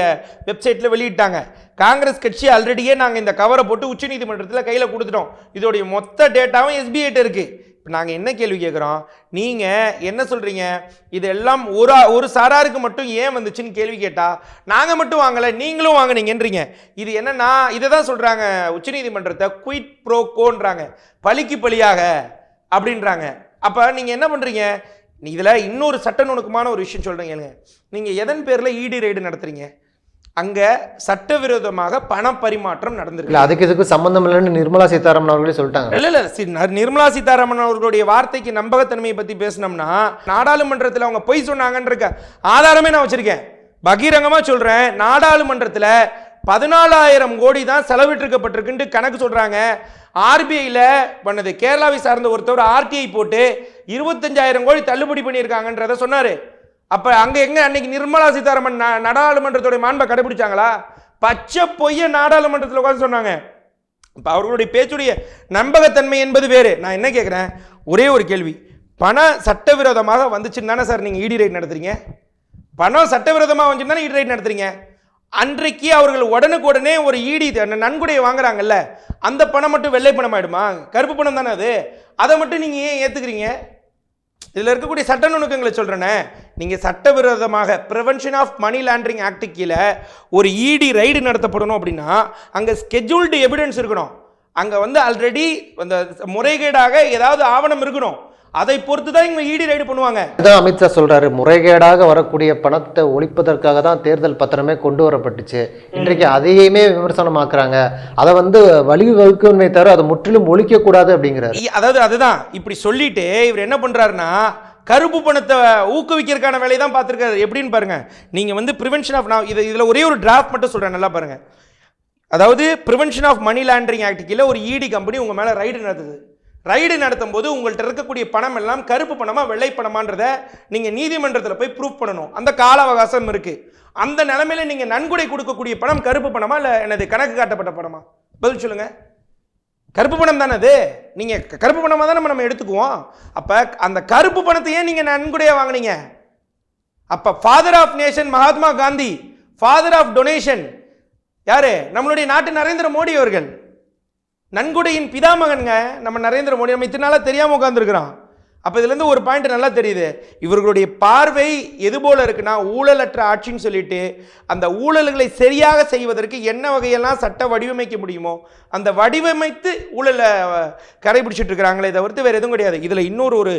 S2: வெப்சைட்டில் வெளியிட்டாங்க. காங்கிரஸ் கட்சி ஆல்ரெடியே நாங்கள் இந்த கவரை போட்டு உச்சநீதிமன்றத்தில் கையில் கொடுத்துட்டோம். இதோடைய மொத்த டேட்டாவும் எஸ்பிஐட்ட இருக்குது இப்போ நாங்கள் என்ன கேள்வி கேட்குறோம் நீங்கள் என்ன சொல்கிறீங்க இதெல்லாம் ஒரு ஒரு சாராருக்கு மட்டும் ஏன் வந்துச்சுன்னு கேள்வி கேட்டால் நாங்கள் மட்டும் வாங்கலை நீங்களும் வாங்கினீங்கன்றீங்க. இது என்னென்னா இதை தான் சொல்கிறாங்க உச்சநீதிமன்றத்தை குயிட் ப்ரோ கோன்றாங்க பழிக்கு பழியாக அப்படின்றாங்க. அப்போ நீங்கள் என்ன பண்ணுறீங்க இதில் இன்னொரு சட்ட நுணுக்கமான ஒரு விஷயம் சொல்கிறீங்க நீங்கள் எதன் பேரில் இடி ரைடு நடத்துறீங்க? அங்கே சட்டவிரோதமாக பண பரிமாற்றம் நடந்திருக்கு.
S1: அதுக்கு இதுக்கு சம்பந்தம் இல்லைன்னு நிர்மலா சீதாராமன் அவர்களே சொல்லிட்டாங்க.
S2: இல்ல இல்ல நிர்மலா சீதாராமன் அவர்களுடைய வார்த்தைக்கு நம்பகத்தன்மையை பத்தி பேசினோம்னா நாடாளுமன்றத்தில் அவங்க பொய் சொன்னாங்கன்ற ஆதாரமே நான் வச்சிருக்கேன். பகிரங்கமா சொல்றேன் நாடாளுமன்றத்தில் பதினாலாயிரம் கோடி தான் செலவிட்டிருக்கப்பட்டிருக்குன்ட்டு கணக்கு சொல்றாங்க. ஆர்பிஐல பண்ணது கேரளாவை சார்ந்த ஒருத்தவர் ஆர்டிஐ போட்டு இருபத்தஞ்சாயிரம் கோடி தள்ளுபடி பண்ணியிருக்காங்கன்றத சொன்னாரு. அப்ப அங்க எங்க அன்னைக்கு நிர்மலா சீதாராமன் நாடாளுமன்றத்துடைய மாண்பை கடைபிடிச்சாங்களா? பச்சை பொய்ய நாடாளுமன்றத்தில் உட்காந்து சொன்னாங்க. இப்போ அவர்களுடைய பேச்சுடைய நம்பகத்தன்மை என்பது வேறு. நான் என்ன கேட்குறேன் ஒரே ஒரு கேள்வி. பணம் சட்டவிரோதமாக வந்துச்சுன்னு தானே சார் நீங்கள் இடி ரைட் நடத்துறீங்க? பணம் சட்டவிரோதமாக வந்துச்சுன்னு தானே இடி ரைட் நடத்துறீங்க? அன்றைக்கு அவர்கள் உடனுக்குடனே ஒரு ஈடி நன்கொடையை வாங்குறாங்கல்ல அந்த பணம் மட்டும் வெள்ளை பணம் ஆயிடுமா? கருப்பு பணம் தானே அது? அதை மட்டும் நீங்கள் ஏன் ஏற்றுக்கிறீங்க இதில் இருக்கக்கூடிய சட்ட நுணுக்கங்களை சொல்கிறேனே நீங்கள் சட்டவிரோதமாக prevention of money laundering act கீழே ஒரு இடி ரைடு நடத்தப்படணும் அப்படின்னா அங்கே ஸ்கெட்யூல்டு எவிடன்ஸ் இருக்கணும். அங்கே வந்து ஆல்ரெடி அந்த முறைகேடாக ஏதாவது ஆவணம் இருக்கணும். அதை பொறுத்து தான் இவங்க இடி ரைடு பண்ணுவாங்க.
S1: அதான் அமித்ஷா சொல்றாரு. முறைகேடாக வரக்கூடிய பணத்தை ஒழிப்பதற்காக தான் தேர்தல் பத்திரமே கொண்டு வரப்பட்டுச்சு. இன்றைக்கு அதையுமே விமர்சனமாக்குறாங்க. அதை வந்து வழிவகுக்குமே தவிர அதை முற்றிலும் ஒழிக்க கூடாது அப்படிங்கிறாரு
S2: அதாவது அதுதான். இப்படி சொல்லிட்டு இவர் என்ன பண்றாருன்னா கருப்பு பணத்தை ஊக்குவிக்கிறதுக்கான வேலையை தான் பார்த்துருக்காரு. எப்படின்னு பாருங்கள் நீங்கள் வந்து ப்ரிவென்ஷன் ஆஃப் நான் இது இதில் ஒரே ஒரு டிராஃப்ட் மட்டும் சொல்கிறேன் நல்லா பாருங்கள் அதாவது prevention of money laundering act கீழே ஒரு இடி கம்பெனி உங்கள் மேலே ரைடு நடத்துது. ரைடு நடத்தும் போது உங்கள்கிட்ட இருக்கக்கூடிய பணம் எல்லாம் கருப்பு பணமாக வெள்ளை பணமான்றதை நீங்கள் நீதிமன்றத்தில் போய் ப்ரூஃப் பண்ணணும். அந்த கால அவகாசம் இருக்குது அந்த நிலமையில நீங்கள் நன்கொடை கொடுக்கக்கூடிய பணம் கருப்பு பணமா இல்லை எனது கணக்கு காட்டப்பட்ட பணமா? பதில் சொல்லுங்கள் கருப்பு பணம் தானே அது? நீங்கள் கருப்பு பணமாக தான் நம்ம நம்ம எடுத்துக்குவோம்? அப்போ அந்த கருப்பு பணத்தை ஏன் நீங்கள் நன்கொடையாக வாங்குனீங்க? அப்போ father of nation Mahatma Gandhi father of donation யாரு? நம்மளுடைய நாட்டு நரேந்திர மோடி அவர்கள். நன்கொடையின் பிதாமகனுங்க நம்ம நரேந்திர மோடி. நம்ம இத்தனை நாளாக தெரியாமல் உட்காந்துருக்குறோம் அப்போ இதுலேருந்து ஒரு பாயிண்ட் நல்லா தெரியுது. இவர்களுடைய பார்வை எது போல் இருக்குன்னா ஊழலற்ற ஆட்சின்னு சொல்லிட்டு அந்த ஊழல்களை சரியாக செய்வதற்கு என்ன வகையெல்லாம் சட்ட வடிவமைக்க முடியுமோ அந்த வடிவமைத்து ஊழலை கடைபிடிச்சிட்டு இருக்கிறாங்களே தவிர்த்து வேறு எதுவும் கிடையாது. இதில் இன்னொரு ஒரு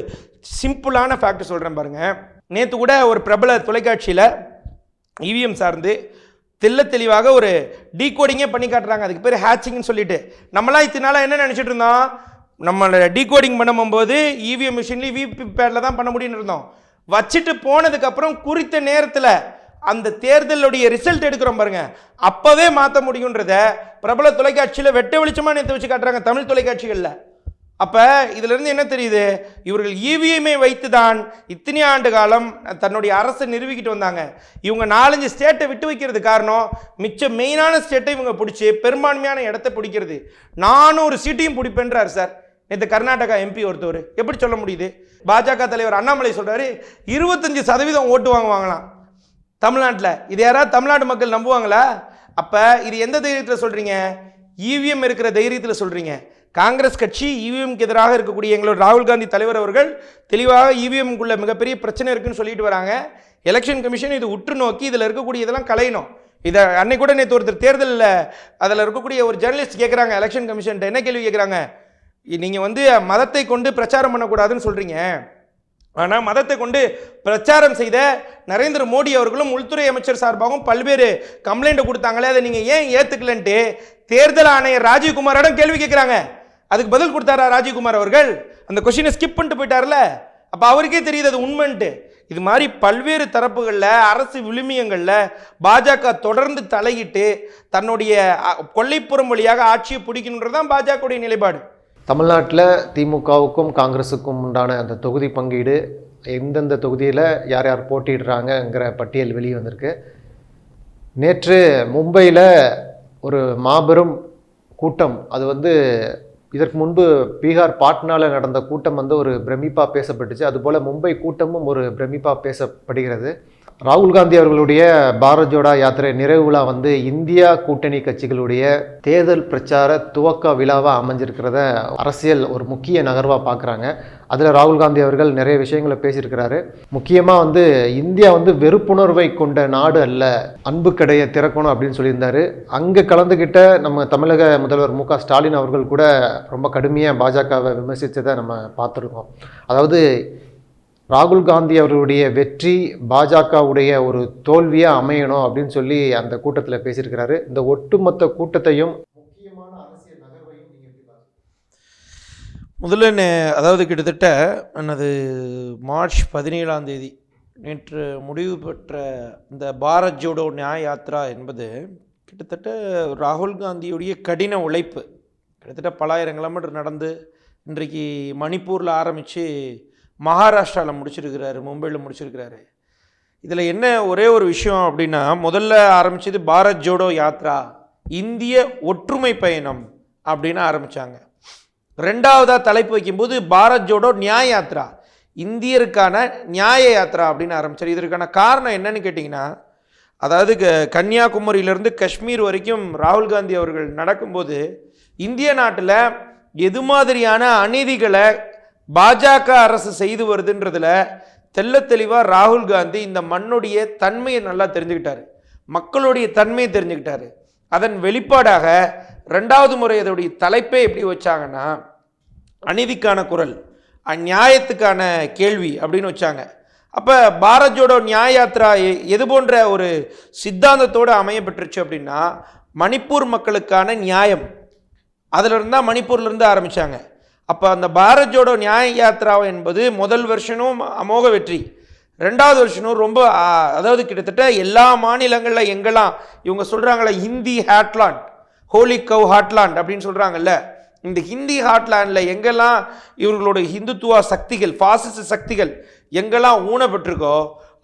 S2: சிம்பிளான ஃபேக்ட் சொல்கிறேன் பாருங்கள் நேற்று கூட ஒரு பிரபல தொலைக்காட்சியில் இவிஎம் சார்ந்து தெல்ல தெளிவாக ஒரு டீகோடிங்கே பண்ணி காட்டுறாங்க. அதுக்கு பேர் ஹேச்சிங்னு சொல்லிட்டு. நம்மளாம் இத்தனால என்ன நினச்சிட்டு இருந்தோம்? நம்மளை டீகோடிங் பண்ணும்போது இவிஎம் மிஷின்லேயும் விபி பேடில் தான் பண்ண முடியும்னு இருந்தோம். வச்சுட்டு போனதுக்கப்புறம் குறித்த நேரத்தில் அந்த தேர்தலுடைய ரிசல்ட் எடுக்கிறோம் பாருங்க. அப்போவே மாற்ற முடியுன்றத பிரபல தொலைக்காட்சியில் வெட்ட வெளிச்சமாக நேற்று வச்சு காட்டுறாங்க தமிழ் தொலைக்காட்சிகளில். அப்போ இதிலிருந்து என்ன தெரியுது? இவர்கள் இவிஎம்ஐ வைத்து தான் இத்தனை ஆண்டு காலம் தன்னுடைய அரசை நிறுவிக்கிட்டு வந்தாங்க. இவங்க நாலஞ்சு ஸ்டேட்டை விட்டு வைக்கிறது காரணம் மிச்ச மெயினான ஸ்டேட்டை இவங்க பிடிச்சி பெரும்பான்மையான இடத்த பிடிக்கிறது. நானூறு சீட்டையும் பிடிப்பேன்றார் சார். நேற்று கர்நாடகா எம்பி ஒருத்தவர். எப்படி சொல்ல முடியுது? பாஜக தலைவர் அண்ணாமலை சொல்கிறார் இருபத்தஞ்சு சதவீதம் ஓட்டு வாங்குவாங்களாம். தமிழ்நாட்டில். இது யாராவது தமிழ்நாடு மக்கள் நம்புவாங்களா? அப்போ இது எந்த தைரியத்தில் சொல்கிறீங்க இவிஎம் இருக்கிற தைரியத்தில் சொல்கிறீங்க காங்கிரஸ் கட்சி இவிஎம்க்கு எதிராக இருக்கக்கூடிய எங்களோட ராகுல் காந்தி தலைவர் அவர்கள் தெளிவாக இவிஎம்குள்ள மிகப்பெரிய பிரச்சனை இருக்குன்னு சொல்லிட்டு வராங்க. எலெக்ஷன் கமிஷன் இது உற்று நோக்கி இதில் இருக்கக்கூடிய இதெல்லாம் கலையணும் இதை அன்னைக்கு கூட நேற்று ஒருத்தர் தேர்தலில் அதில் இருக்கக்கூடிய ஒரு ஜெர்னலிஸ்ட் கேட்குறாங்க எலெக்ஷன் கமிஷன்ட்ட என்ன கேள்வி கேட்குறாங்க நீங்கள் வந்து மதத்தை கொண்டு பிரச்சாரம் பண்ணக்கூடாதுன்னு சொல்கிறீங்க ஆனால் மதத்தை கொண்டு பிரச்சாரம் செய்த நரேந்திர மோடி அவர்களும் உள்துறை அமைச்சர் சார்பாகவும் பல்வேறு கம்ப்ளைண்ட்டை கொடுத்தாங்களே அதை நீங்கள் ஏன் ஏற்றுக்கலன்ட்டு தேர்தல் ஆணையர் ராஜீவ்குமாரிடம் கேள்வி கேட்குறாங்க. அதுக்கு பதில் கொடுத்தாரா ராஜீவ்குமார் அவர்கள்? அந்த கொஷினை ஸ்கிப் பண்ணிட்டு போயிட்டார்ல அப்போ அவருக்கே தெரியுது அது உண்மைன்ட்டு. இது மாதிரி பல்வேறு தரப்புகளில் அரசு விழுமியங்களில் பாஜக தொடர்ந்து தலையிட்டு தன்னுடைய கொள்ளைப்புறம் கொல்லைப்புறம் வழியாக ஆட்சியை பிடிக்கணுன்றது தான் பாஜகவுடைய நிலைப்பாடு.
S1: தமிழ்நாட்டில் திமுகவுக்கும் காங்கிரஸுக்கும் உண்டான அந்த தொகுதி பங்கீடு எந்தெந்த தொகுதியில் யார் யார் போட்டிடுறாங்கங்கிற பட்டியல் வெளியே வந்திருக்கு. நேற்று மும்பையில் ஒரு மாபெரும் கூட்டம். அது வந்து இதற்கு முன்பு பீகார் பாட்னாவில் நடந்த கூட்டம் வந்து ஒரு பிரமிப்பாக பேசப்பட்டுச்சு. அதுபோல் மும்பை கூட்டமும் ஒரு பிரமிப்பாக பேசப்படுகிறது. ராகுல் காந்தி அவர்களுடைய பாரத் ஜோடா யாத்திரை நிறைவு விழா வந்து இந்தியா கூட்டணி கட்சிகளுடைய தேர்தல் பிரச்சார துவக்க விழாவாக அமைஞ்சிருக்கிறத அரசியல் ஒரு முக்கிய நகர்வாக பார்க்குறாங்க அதில் ராகுல் காந்தி அவர்கள் நிறைய விஷயங்களை பேசியிருக்கிறாரு. முக்கியமாக வந்து இந்தியா வந்து வெறுப்புணர்வை கொண்ட நாடு அல்ல அன்பு கடையை திறக்கணும் அப்படின்னு சொல்லியிருந்தாரு. அங்கே கலந்துக்கிட்ட நம்ம தமிழக முதல்வர் மு க ஸ்டாலின் அவர்கள் கூட ரொம்ப கடுமையாக பாஜகவை விமர்சித்ததை நம்ம பார்த்துருக்கோம். அதாவது ராகுல் காந்தி அவர்களுடைய வெற்றி பாஜகவுடைய ஒரு தோல்வியாக அமையணும் அப்படின்னு சொல்லி அந்த கூட்டத்தில் பேசியிருக்கிறாரு. இந்த ஒட்டுமொத்த கூட்டத்தையும் முக்கியமான அரசியல் நகர்வையும் நீங்கள்
S2: முதல்ல நே- அதாவது கிட்டத்தட்ட எனது மார்ச் பதினேழாம் தேதி நேற்று முடிவு பெற்ற இந்த பாரத் ஜோடோ நியாய யாத்ரா என்பது கிட்டத்தட்ட ராகுல் காந்தியுடைய கடின உழைப்பு. கிட்டத்தட்ட பலாயிரம் கிலோமீட்டர் நடந்து இன்றைக்கு மணிப்பூரில் ஆரம்பித்து மகாராஷ்டிராவில் முடிச்சிருக்கிறாரு மும்பையில் முடிச்சிருக்கிறாரு. இதில் என்ன ஒரே ஒரு விஷயம் அப்படின்னா முதல்ல ஆரம்பிச்சது பாரத் ஜோடோ யாத்ரா இந்திய ஒற்றுமை பயணம் அப்படின்னு ஆரம்பித்தாங்க ரெண்டாவதாக தலைப்பு வைக்கும்போது பாரத் ஜோடோ நியாய யாத்ரா இந்தியருக்கான நியாய யாத்ரா அப்படின்னு ஆரம்பித்தார் இதற்கான காரணம் என்னன்னு கேட்டிங்கன்னா அதாவது க- கன்னியாகுமரியிலேருந்து காஷ்மீர் வரைக்கும் ராகுல் காந்தி அவர்கள் நடக்கும்போது இந்திய நாட்டில் எது மாதிரியான அநீதிகளை பாஜக அரசு செய்து வருதுன்றதுல தெல்ல தெளிவாக ராகுல் காந்தி இந்த மண்ணுடைய தன்மையை நல்லா தெரிஞ்சுக்கிட்டாரு. மக்களுடைய தன்மையை தெரிஞ்சுக்கிட்டாரு. அதன் வெளிப்பாடாக ரெண்டாவது முறை அதோடைய தலைப்பே எப்படி வச்சாங்கன்னா அநீதிக்கான குரல் அந்நியாயத்துக்கான கேள்வி அப்படின்னு வச்சாங்க. அப்போ பாரஜோட நியாய யாத்ரா எ- எது போன்ற ஒரு சித்தாந்தத்தோடு அமையப்பட்டுருச்சு அப்படின்னா மணிப்பூர் மக்களுக்கான நியாயம். அதில் இருந்தால் மணிப்பூர்லேருந்து ஆரம்பித்தாங்க அப்போ அந்த பாரத் ஜோடோ நியாய யாத்ரா என்பது முதல் வருஷனும் அமோக வெற்றி. ரெண்டாவது வருஷனும் ரொம்ப அதாவது கிட்டத்தட்ட எல்லா மாநிலங்களில் எங்கெல்லாம் இவங்க சொல்கிறாங்களே Hindi heartland holy cow heartland அப்படின்னு சொல்கிறாங்கல்ல இந்த ஹிந்தி ஹாட்லாண்டில் எங்கெல்லாம் இவர்களோட ஹிந்துத்துவா சக்திகள் பாசிச சக்திகள் எங்கெல்லாம் ஊனப்பட்டிருக்கோ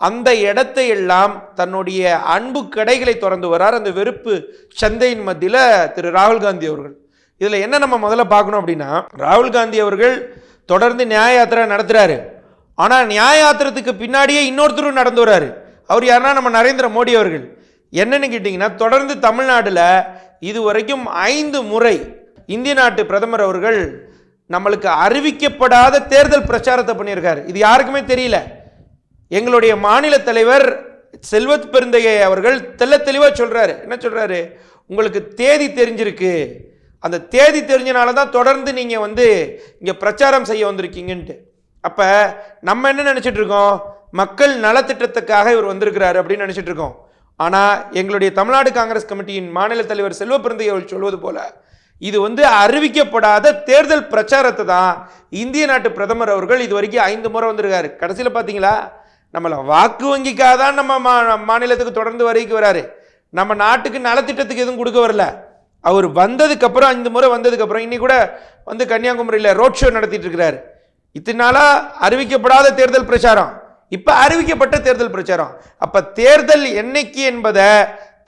S2: அந்த இடத்தை எல்லாம் தன்னுடைய அன்பு கடைகளை திறந்து வரார் அந்த வெறுப்பு சந்தையின் மத்தியில் திரு ராகுல் காந்தி அவர்கள். இதில் என்ன நம்ம முதல்ல பார்க்கணும் அப்படின்னா ராகுல் காந்தி அவர்கள் தொடர்ந்து நியாய யாத்திரை நடத்துகிறாரு ஆனால் நியாய யாத்திரத்துக்கு பின்னாடியே இன்னொருத்தரும் நடந்து வர்றாரு. அவர் யாருன்னா நம்ம நரேந்திர மோடி அவர்கள். என்னன்னு கேட்டிங்கன்னா தொடர்ந்து தமிழ்நாட்டில் இது வரைக்கும் ஐந்து முறை இந்திய நாட்டு பிரதமர் அவர்கள் நம்மளுக்கு அறிவிக்கப்படாத தேர்தல் பிரச்சாரத்தை பண்ணியிருக்காரு. இது யாருக்குமே தெரியல. எங்களுடைய மாநில தலைவர் செல்வத் பெருந்தையை அவர்கள் தெல்ல தெளிவாக சொல்கிறாரு என்ன சொல்கிறாரு உங்களுக்கு தேதி தெரிஞ்சிருக்கு. அந்த தேதி தெரிஞ்சனால தான் தொடர்ந்து நீங்கள் வந்து இங்கே பிரச்சாரம் செய்ய வந்திருக்கீங்கன்ட்டு. அப்போ நம்ம என்ன நினச்சிட்டு இருக்கோம்? மக்கள் நலத்திட்டத்துக்காக இவர் வந்திருக்கிறாரு அப்படின்னு நினச்சிட்டு இருக்கோம். ஆனால் எங்களுடைய தமிழ்நாடு காங்கிரஸ் கமிட்டியின் மாநில தலைவர் செல்வ பெருந்தை சொல்வது போல இது வந்து அறிவிக்கப்படாத தேர்தல் பிரச்சாரத்தை தான் இந்திய நாட்டு பிரதமர் அவர்கள் இது வரைக்கும் ஐந்து முறை வந்திருக்காரு. கடைசியில் பார்த்தீங்களா நம்மளை வாக்கு வங்கிக்காக தான் நம்ம மா மாநிலத்துக்கு தொடர்ந்து வரைக்கும் வராரு. நம்ம நாட்டுக்கு நலத்திட்டத்துக்கு எதுவும் கொடுக்க வரல. அவர் வந்ததுக்கப்புறம் ஐந்து முறை வந்ததுக்கப்புறம் இன்னைக்கு கூட வந்து கன்னியாகுமரியில் ரோட் ஷோ நடத்திட்டு இருக்கிறாரு இத்தனை நாளாக அறிவிக்கப்படாத தேர்தல் பிரச்சாரம். இப்போ அறிவிக்கப்பட்ட தேர்தல் பிரச்சாரம். அப்போ தேர்தல் என்னைக்கு என்பதை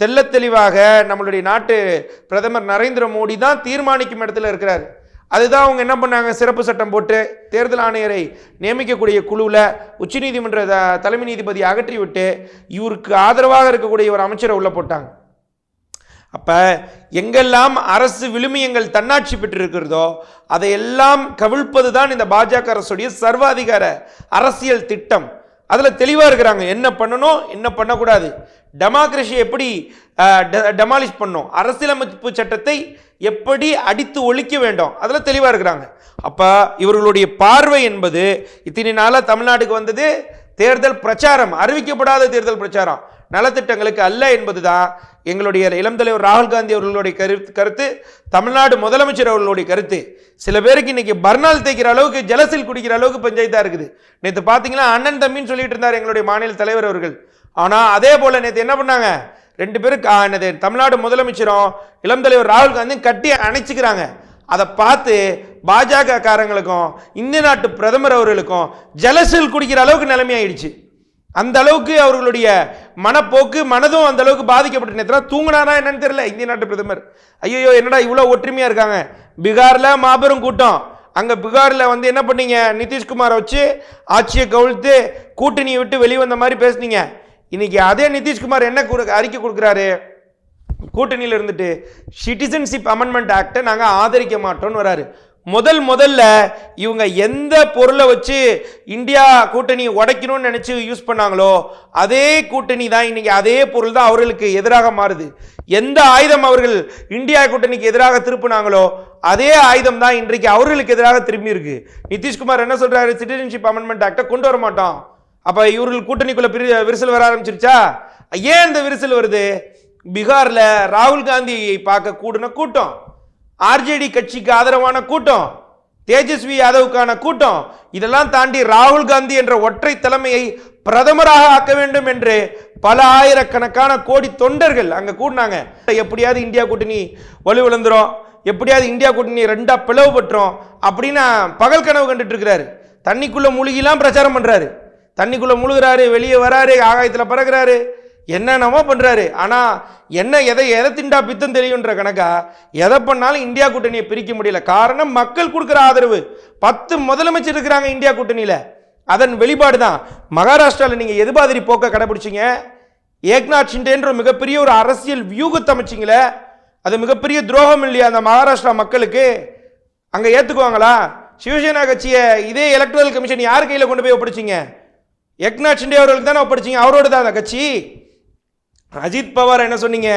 S2: தெல்ல தெளிவாக நம்மளுடைய நாட்டு பிரதமர் நரேந்திர மோடி தான் தீர்மானிக்கும் இடத்துல இருக்கிறார். அதுதான் அவங்க என்ன பண்ணாங்க? சிறப்பு சட்டம் போட்டு தேர்தல் ஆணையரை நியமிக்கக்கூடிய குழுவில் உச்சநீதிமன்ற த- தலைமை நீதிபதி அகற்றி விட்டு இவருக்கு ஆதரவாக இருக்கக்கூடிய ஒரு அமைச்சரை உள்ள போட்டாங்க. அப்போ எங்கெல்லாம் அரசு விழுமியங்கள் தன்னாட்சி பெற்றிருக்கிறதோ அதையெல்லாம் கவிழ்ப்பது தான் இந்த பாஜக அரசுடைய சர்வாதிகார அரசியல் திட்டம். அதில் தெளிவாக இருக்கிறாங்க என்ன பண்ணணும் என்ன பண்ணக்கூடாது. டெமோக்ரஸி எப்படி டெமாலிஷ் பண்ணும் அரசியலமைப்பு சட்டத்தை எப்படி அடித்து ஒழிக்க வேண்டும்? அதில் தெளிவாக இருக்கிறாங்க. அப்போ இவர்களுடைய பார்வை என்பது இத்தனை நாளாக தமிழ்நாட்டுக்கு வந்தது தேர்தல் பிரச்சாரம் அறிவிக்கப்படாத தேர்தல் பிரச்சாரம். நலத்திட்டங்களுக்கு அல்ல என்பதுதான் எங்களுடைய இளம் தலைவர் ராகுல் காந்தி அவர்களுடைய கருத்து கருத்து தமிழ்நாடு முதலமைச்சர் அவர்களுடைய கருத்து. சில பேருக்கு இன்னைக்கு பர்னால் தேய்க்கிற அளவுக்கு ஜலசில் குடிக்கிற அளவுக்கு பஞ்சாயத்தா இருக்குது. நேற்று பார்த்தீங்கன்னா அண்ணன் தம்பின்னு சொல்லிட்டு இருந்தார் எங்களுடைய மாநில தலைவர் அவர்கள். ஆனால் அதே போல நேற்று என்ன பண்ணாங்க? ரெண்டு பேரும் கா- என்னது தமிழ்நாடு முதலமைச்சரும் இளம் தலைவர் ராகுல் காந்தியும் கட்டி அணைச்சிக்கிறாங்க. அதை பார்த்து பாஜக காரங்களுக்கும் இந்திய நாட்டு பிரதமர் அவர்களுக்கும் ஜலசில் குடிக்கிற அளவுக்கு நிலைமையாயிடுச்சு. அந்த அளவுக்கு அவர்களுடைய மனப்போக்கு மனதும் அந்த அளவுக்கு பாதிக்கப்பட்ட நேரத்தில் தூங்கினாரா என்னன்னு தெரியல இந்திய நாட்டு பிரதமர். ஐயோ என்னடா இவ்வளோ ஒற்றுமையாக இருக்காங்க? பீகாரில் மாபெரும் கூட்டம். அங்கே பீகாரில் வந்து என்ன பண்ணீங்க? நிதிஷ்குமாரை வச்சு ஆட்சியை கவிழ்த்து கூட்டணியை விட்டு வெளிவந்த மாதிரி பேசுனீங்க. இன்னைக்கு அதே நிதிஷ்குமார் என்ன அறிக்கை கொடுக்குறாரு? கூட்டணியில் இருந்துட்டு சிட்டிசன்ஷிப் அமெண்ட்மெண்ட் ஆக்டை நாங்கள் ஆதரிக்க மாட்டோம்னு வராரு. முதல் முதல்ல இவங்க எந்த பொருளை வச்சு இந்தியா கூட்டணி உடைக்கணும்னு நினச்சி யூஸ் பண்ணாங்களோ அதே கூட்டணி தான் இன்றைக்கி அதே பொருள் தான் அவர்களுக்கு எதிராக மாறுது. எந்த ஆயுதம் அவர்கள் இந்தியா கூட்டணிக்கு எதிராக திருப்பினாங்களோ அதே ஆயுதம் தான் இன்றைக்கு அவர்களுக்கு எதிராக திரும்பி இருக்கு. நிதிஷ்குமார் என்ன சொல்கிறாரு சிட்டிசன்ஷிப் அமெண்ட்மெண்ட் ஆக்டை கொண்டு வர மாட்டோம் அப்போ இவர்கள் கூட்டணிக்குள்ளே பிரி- விரிசல் வர ஆரம்பிச்சிருச்சா? ஏன் இந்த விரிசல் வருது? பீகாரில் ராகுல் காந்தியை பார்க்க கூடின கூட்டம். ஆர்ஜேடி கட்சிக்கு ஆதரவான கூட்டம் தேஜஸ்வி யாதவுக்கான கூட்டம் இதெல்லாம் தாண்டி ராகுல் காந்தி என்ற ஒற்றை தலைமையை பிரதமராக ஆக்க வேண்டும் என்று பல ஆயிரக்கணக்கான கோடி தொண்டர்கள் அங்கே கூடினாங்க. எப்படியாவது இந்தியா கூட்டணி வலுவிழந்துரும் எப்படியாவது இந்தியா கூட்டணி ரெண்டா பிளவுபட்டுரும் அப்படின்னு பகல் கனவு கண்டுட்டு இருக்கிறாரு. தண்ணிக்குள்ளே மூழ்கிலாம் பிரச்சாரம் பண்ணுறாரு தண்ணிக்குள்ளே முழுகிறாரு வெளியே வராரு ஆகாயத்தில் பறக்கிறாரு. என்னென்னமோ பண்ணுறாரு ஆனால் என்ன எதை எதை திண்டா பித்தம் தெரியுன்ற கணக்கா? எதை பண்ணாலும் இந்தியா கூட்டணியை பிரிக்க முடியல. காரணம் மக்கள் கொடுக்குற ஆதரவு. பத்து முதலமைச்சர் இருக்கிறாங்க இந்தியா கூட்டணியில். அதன் வெளிப்பாடு தான். மகாராஷ்டிராவில் நீங்கள் எது மாதிரி போக்க கடைபிடிச்சிங்க? ஏக்நாத் ஷிண்டேன்ற ஒரு மிகப்பெரிய ஒரு அரசியல் வியூகத்தை அமைச்சிங்களே. அது மிகப்பெரிய துரோகம் இல்லையா அந்த மகாராஷ்டிரா மக்களுக்கு? அங்கே ஏற்றுக்குவாங்களா சிவசேனா கட்சியை இதே எலக்ட்ரல் கமிஷன் யார் கையில் கொண்டு போய் ஒப்படைச்சிங்க? எக்நாத் ஷிண்டே அவர்களுக்கு தானே ஒப்படைச்சிங்க? அவரோட தான் அந்த கட்சி? அஜித் பவார் என்ன சொன்னீங்க?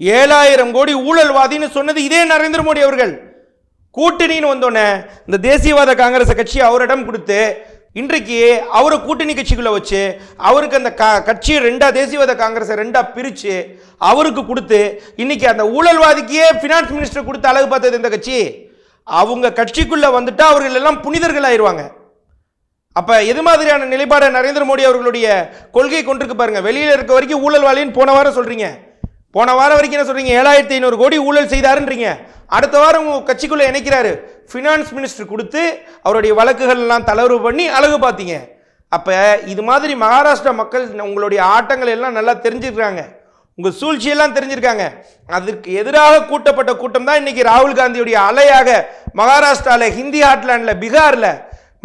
S2: ஏழாயிரம் கோடி ஊழல்வாதின்னு சொன்னது இதே நரேந்திர மோடி அவர்கள். கூட்டணின்னு வந்தோடனே இந்த தேசியவாத காங்கிரஸ் கட்சி அவரிடம் கொடுத்து இன்றைக்கு அவரை கூட்டணி கட்சிக்குள்ளே வச்சு அவருக்கு அந்த க கட்சியை ரெண்டா தேசியவாத காங்கிரஸை ரெண்டாக பிரித்து அவருக்கு கொடுத்து இன்னைக்கு அந்த ஊழல்வாதிக்கே ஃபினான்ஸ் மினிஸ்டர் கொடுத்து அழகு பார்த்தது இந்த கட்சி. அவங்க கட்சிக்குள்ளே வந்துட்டால் அவர்கள் எல்லாம் புனிதர்கள் ஆயிடுவாங்க அப்ப எது மாதிரியான நிலைப்பாடை நரேந்திர மோடி அவர்களுடைய கொள்கை கொண்டிருக்கு பாருங்க. வெளியில இருக்க வரைக்கும் ஊழல் ஊழல்வாளின்னு போன வாரம் சொல்றீங்க. போன வாரம் வரைக்கும் என்ன சொல்றீங்க? ஏழாயிரத்தி ஐநூறு கோடி ஊழல் செய்தாருன்றீங்க. அடுத்த வாரம் உங்க கட்சிக்குள்ள இணைக்கிறாரு. ஃபினான்ஸ் மினிஸ்டர் கொடுத்து அவருடைய வழக்குகள் எல்லாம் தளர்வு பண்ணி அழகு பார்த்தீங்க. அப்ப இது மாதிரி மகாராஷ்டிரா மக்கள் உங்களுடைய ஆட்டங்கள் எல்லாம் நல்லா தெரிஞ்சிருக்காங்க. உங்க சூழ்ச்சியெல்லாம் தெரிஞ்சிருக்காங்க. அதற்கு எதிராக கூட்டப்பட்ட கூட்டம் தான் இன்னைக்கு ராகுல் காந்தியுடைய அலையாக மகாராஷ்டிராவில் ஹிந்தி ஹாட்லாண்டில் பீகாரில்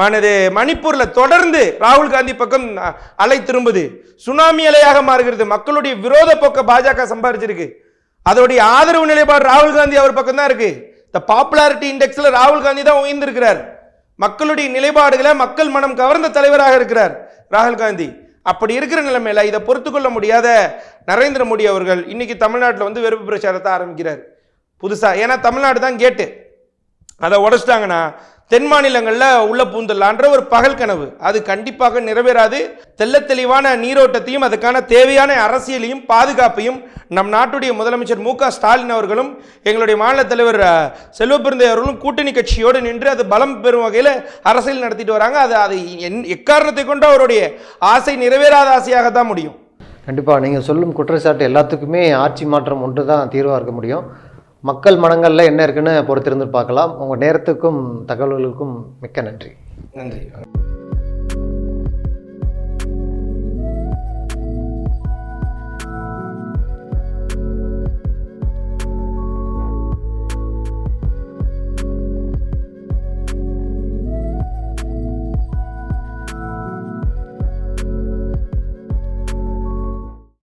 S2: மனது மணிப்பூரில் தொடர்ந்து ராகுல் காந்தி பக்கம் அலை திரும்புது. சுனாமி அலையாக மாறுகிறது. மக்களுடைய விரோத போக்க பாஜக சம்பாதிச்சிருக்கு அதோடைய ஆதரவு நிலைப்பாடு ராகுல் காந்தி அவர் பக்கம் தான் இருக்கு. இந்த பாப்புலாரிட்டி இண்டெக்ஸில் ராகுல் காந்தி தான் உயர்ந்திருக்கிறார். மக்களுடைய நிலைப்பாடுகளை மக்கள் மனம் கவர்ந்த தலைவராக இருக்கிறார் ராகுல் காந்தி. அப்படி இருக்கிற நிலைமையில் இதை பொறுத்து கொள்ள முடியாத நரேந்திர மோடி அவர்கள் இன்னைக்கு தமிழ்நாட்டில் வந்து வெறுப்பு பிரச்சாரத்தை ஆரம்பிக்கிறார். புதுசாக ஏன்னா தமிழ்நாடு தான் கேட்டு. அதை உடச்சிட்டாங்கன்னா தென் மாநிலங்களில் உள்ள பூந்துடலான்ற ஒரு பகல் கனவு. அது கண்டிப்பாக நிறைவேறாது. தெள்ள தெளிவான நீரோட்டத்தையும் அதுக்கான தேவையான அரசியலையும் பாதுகாப்பையும் நம் நாட்டுடைய முதலமைச்சர் மு க ஸ்டாலின் அவர்களும் எங்களுடைய மாநில தலைவர் செல்வபிருந்தை அவர்களும் கூட்டணி கட்சியோடு நின்று அது பலம் பெறும் வகையில் அரசியல் நடத்திட்டு வராங்க. அது அது என் எக்காரணத்தை கொண்டு அவருடைய ஆசை நிறைவேறாத ஆசையாக தான் முடியும்.
S1: கண்டிப்பாக நீங்கள் சொல்லும் குற்றச்சாட்டு எல்லாத்துக்குமே ஆட்சி மாற்றம் ஒன்று தான் தீர்வாக இருக்க முடியும். மக்கள் மனங்களில் என்ன இருக்குன்னு பொறுத்திருந்து பார்க்கலாம். உங்கள் நேரத்துக்கும் தகவல்களுக்கும் மிக்க நன்றி.
S2: நன்றி.